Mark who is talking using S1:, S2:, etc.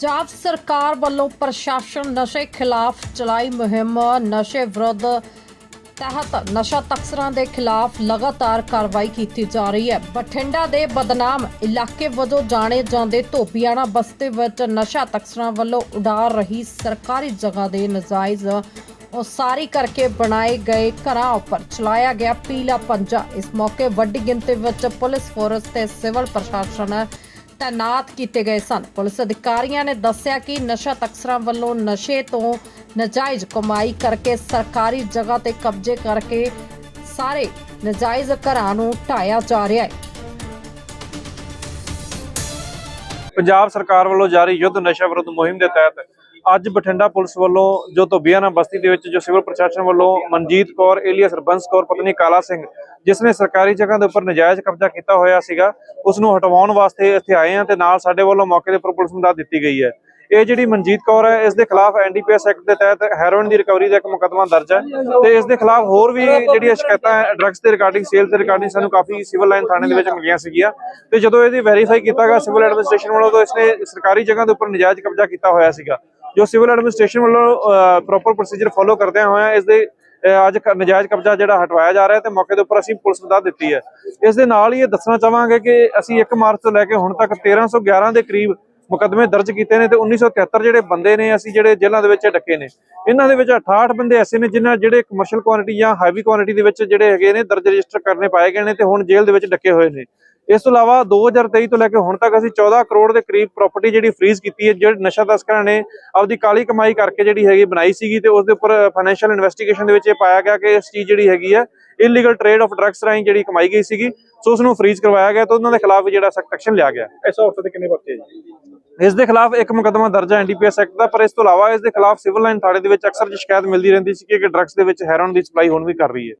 S1: ਪੰਜਾਬ ਸਰਕਾਰ ਵੱਲੋਂ ਪ੍ਰਸ਼ਾਸਨ ਨਸ਼ੇ ਖਿਲਾਫ ਚਲਾਈ ਮੁਹਿੰਮ ਨਸ਼ੇ ਵਿਰੁੱਧ ਤਹਿਤ ਨਸ਼ਾ ਤਸਕਰਾਂ ਦੇ ਖਿਲਾਫ ਲਗਾਤਾਰ ਕਾਰਵਾਈ ਕੀਤੀ ਜਾ ਰਹੀ ਹੈ। ਬਠਿੰਡਾ ਦੇ ਬਦਨਾਮ ਇਲਾਕੇ ਵਜੋਂ ਜਾਣੇ ਜਾਂਦੇ ਧੋਬੀਆਣਾ ਬਸਤੀ ਵਿੱਚ ਨਸ਼ਾ ਤਸਕਰਾਂ ਵੱਲੋਂ ਉਡਾਰ ਰਹੀ ਸਰਕਾਰੀ ਜਗ੍ਹਾ ਦੇ ਨਜਾਇਜ਼ ਉਸਾਰੀ ਕਰਕੇ ਬਣਾਏ ਗਏ ਘਰਾਂ ਉੱਪਰ ਚਲਾਇਆ ਗਿਆ ਪੀਲਾ ਪੰਜਾ। ਇਸ ਮੌਕੇ ਵੱਡੀ ਗਿਣਤੀ ਵਿੱਚ ਪੁਲਿਸ ਫੋਰਸ ਤੇ ਸਿਵਲ ਪ੍ਰਸ਼ਾਸਨ ਤੈਨਾਤ ਕੀਤੇ ਗਏ ਸਨ। ਪੁਲਿਸ ਅਧਿਕਾਰੀਆਂ ਨੇ ਦੱਸਿਆ ਕਿ ਨਸ਼ਾ ਤਸਕਰਾਂ ਵੱਲੋਂ ਨਸ਼ੇ ਤੋਂ ਨਜਾਇਜ਼ ਕਮਾਈ ਕਰਕੇ ਸਰਕਾਰੀ ਜਗ੍ਹਾ ਤੇ ਕਬਜ਼ੇ ਕਰਕੇ ਸਾਰੇ ਨਜਾਇਜ਼ ਘਰਾਂ ਨੂੰ ਢਾਇਆ ਜਾ ਰਿਹਾ ਹੈ।
S2: ਪੰਜਾਬ ਸਰਕਾਰ ਵੱਲੋਂ ਜਾਰੀ ਯੁੱਧ ਨਸ਼ਾ ਵਿਰੁੱਧ ਮੁਹਿੰਮ ਦੇ ਤਹਿਤ ਅੱਜ ਬਠਿੰਡਾ ਪੁਲਿਸ ਵੱਲੋਂ ਜੋ ਧੋਬੀਆਣਾ ਬਸਤੀ ਦੇ ਵਿੱਚ ਜੋ ਸਿਵਲ ਪ੍ਰਸ਼ਾਸਨ ਵੱਲੋਂ ਮਨਜੀਤ ਕੌਰ, ਏਲੀਅਸ ਹਰਬੰਸ ਕੌਰ, ਪਤਨੀ ਕਾਲਾ ਸਿੰਘ, ਜਿਸ ਨੇ ਸਰਕਾਰੀ ਜਗ੍ਹਾ ਦੇ ਉੱਪਰ ਨਜਾਇਜ਼ ਕਬਜ਼ਾ ਕੀਤਾ ਹੋਇਆ ਸੀਗਾ, ਉਸ ਨੂੰ ਹਟਵਾਉਣ ਵਾਸਤੇ ਇੱਥੇ ਆਏ ਆ ਤੇ ਨਾਲ ਸਾਡੇ ਵੱਲੋਂ ਮੌਕੇ ਦੇ ਉੱਪਰ ਪੁਲਿਸ ਨੂੰ ਦਿੱਤੀ ਗਈ ਹੈ। ਇਹ ਜਿਹੜੀ ਮਨਜੀਤ ਕੌਰ ਹੈ, ਇਸ ਦੇ ਖਿਲਾਫ ਐਨਡੀਪੀਐਸ ਐਕਟ ਦੇ ਤਹਿਤ ਹੈਰੋਇਨ ਦੀ ਰਿਕਵਰੀ ਦਾ ਇੱਕ ਮੁਕੱਦਮਾ ਦਰਜ ਹੈ ਤੇ ਇਸ ਦੇ ਖਿਲਾਫ ਹੋਰ ਵੀ ਜਿਹੜੀਆਂ ਸ਼ਿਕਾਇਤਾਂ ਡਰੱਗਸ ਦੇ ਰਿਗਾਰਡਿੰਗ ਸੇਲ ਦੇ ਰਿਗਾਰਡਿੰਗ ਸਾਨੂੰ ਕਾਫੀ ਸਿਵਲ ਲਾਈਨ ਥਾਣੇ ਦੇ ਵਿੱਚ ਮਿਲੀਆਂ ਸੀਗੀਆਂ ਤੇ ਜਦੋਂ ਇਹਦੀ ਵੈਰੀਫਾਈ ਕੀਤਾ ਗਿਆ ਸਿਵਲ ਐਡਮਿਨਿਸਟ੍ਰੇਸ਼ਨ ਵੱਲੋਂ, ਤਾਂ ਇਸਨੇ ਸਰਕਾਰੀ ਜਗ੍ਹਾ ਦੇ ਉੱਪਰ ਨਜਾਇਜ਼ ਕਬਜ਼ਾ ਕੀਤਾ ਹੋਇਆ ਸੀਗਾ। ਜੋ ਸਿਵਲ ਐਡਮਿਨਿਸਟ੍ਰੇਸ਼ਨ ਵੱਲੋਂ ਪ੍ਰੋਪਰ ਪ੍ਰੋਸੀਜਰ ਫੋਲੋ ਕਰਦਿਆਂ ਹੋਇਆਂ ਇਸ ਦੇ ਅੱਜ ਨਜਾਇਜ਼ ਕਬਜ਼ਾ ਜਿਹੜਾ ਹਟਵਾਇਆ ਜਾ ਰਿਹਾ ਤੇ ਮੌਕੇ ਦੇ ਉੱਪਰ ਅਸੀਂ ਪੁਲਿਸ ਨੂੰ ਦਿੱਤੀ ਹੈ। ਇਸ ਦੇ ਨਾਲ ਹੀ ਇਹ ਦੱਸਣਾ ਚਾਹਾਂਗੇ ਕਿ ਅਸੀਂ 1 ਮਾਰਚ ਤੋਂ ਲੈ ਕੇ ਹੁਣ ਤੱਕ 1311 ਦੇ ਕਰੀਬ ਮੁਕੱਦਮੇ ਦਰਜ ਕੀਤੇ ਨੇ ਤੇ 1973 ਜਿਹੜੇ ਬੰਦੇ ਨੇ, ਅਸੀਂ ਜਿਹੜੇ ਜੇਲ੍ਹਾਂ ਦੇ ਵਿੱਚ ਡੱਕੇ ਨੇ। ਇਹਨਾਂ ਦੇ ਵਿੱਚ 68 ਬੰਦੇ ਐਸੇ ਨੇ ਜਿਨ੍ਹਾਂ ਜਿਹੜੇ ਕਮਰਸ਼ੀਅਲ ਕੁਆਂਟੀਟੀ ਜਾਂ ਹੈਵੀ ਕੁਆਂਟੀਟੀ ਦੇ ਵਿੱਚ ਜਿਹੜੇ ਹੈਗੇ ਨੇ, ਦਰਜ ਰਜਿਸਟਰ ਕਰਨੇ ਪਾਏ ਗਏ ਨੇ ਤੇ ਹੁਣ ਜੇਲ੍ਹ ਦੇ ਵਿੱਚ ਡੱਕੇ ਹੋਏ ਨੇ। ਇਸ ਤੋਂ ਇਲਾਵਾ 2023 ਤੋਂ ਲੈ ਕੇ ਹੁਣ ਤੱਕ ਅਸੀਂ 14 ਕਰੋੜ ਦੇ ਕਰੀਬ ਪ੍ਰਾਪਰਟੀ ਜਿਹੜੀ ਫ੍ਰੀਜ਼ ਕੀਤੀ ਹੈ, ਜਿਹੜੇ ਨਸ਼ਾ ਤਸਕਰਾਂ ਨੇ ਆਪਦੀ ਕਾਲੀ ਕਮਾਈ ਕਰਕੇ ਜਿਹੜੀ ਹੈਗੀ ਬਣਾਈ ਸੀਗੀ ਤੇ ਉਸ ਦੇ ਉੱਪਰ ਫਾਈਨੈਂਸ਼ੀਅਲ ਇਨਵੈਸਟੀਗੇਸ਼ਨ ਦੇ ਵਿੱਚ ਇਹ ਪਾਇਆ ਗਿਆ ਕਿ ਇਸ ਚੀਜ਼ ਜਿਹੜੀ ਹੈਗੀ ਹੈ ਇਲੀਗਲ ਟ੍ਰੇਡ ਆਫ ਡਰੱਗਸ ਰਾਹੀਂ ਜਿਹੜੀ ਕਮਾਈ ਗਈ ਸੀਗੀ, ਸੋ ਉਸ ਨੂੰ ਫ੍ਰੀਜ਼ ਕਰਵਾਇਆ ਗਿਆ ਤੇ ਉਹਨਾਂ ਦੇ ਖਿਲਾਫ ਜਿਹੜਾ ਸਖਤ ਐਕਸ਼ਨ ਲਿਆ ਗਿਆ।
S3: ਇਸ ਹਫ਼ਤੇ ਦੇ ਕਿੰਨੇ ਬੱਚੇ ਜੀ?
S2: ਇਸ ਦੇ ਖਿਲਾਫ ਇੱਕ ਮੁਕੱਦਮਾ ਦਰਜ ਹੈ ਐਨਡੀਪੀਐਸ ਐਕਟ ਦਾ, ਪਰ ਇਸ ਤੋਂ ਇਲਾਵਾ ਇਸ ਦੇ ਖਿਲਾਫ ਸਿਵਲ ਲਾਈਨ ਥਾਣੇ ਦੇ ਵਿੱਚ ਅਕਸਰ ਜੀ ਸ਼ਿਕਾਇਤ ਮਿਲਦੀ ਰਹਿੰਦੀ ਸੀ ਕਿ ਡਰੱਗਸ ਦੇ ਵਿੱਚ ਹੈਰੋਨ ਦੀ ਸਪਲਾਈ ਹੁਣ ਵੀ ਕਰ ਰਹੀ ਹੈ।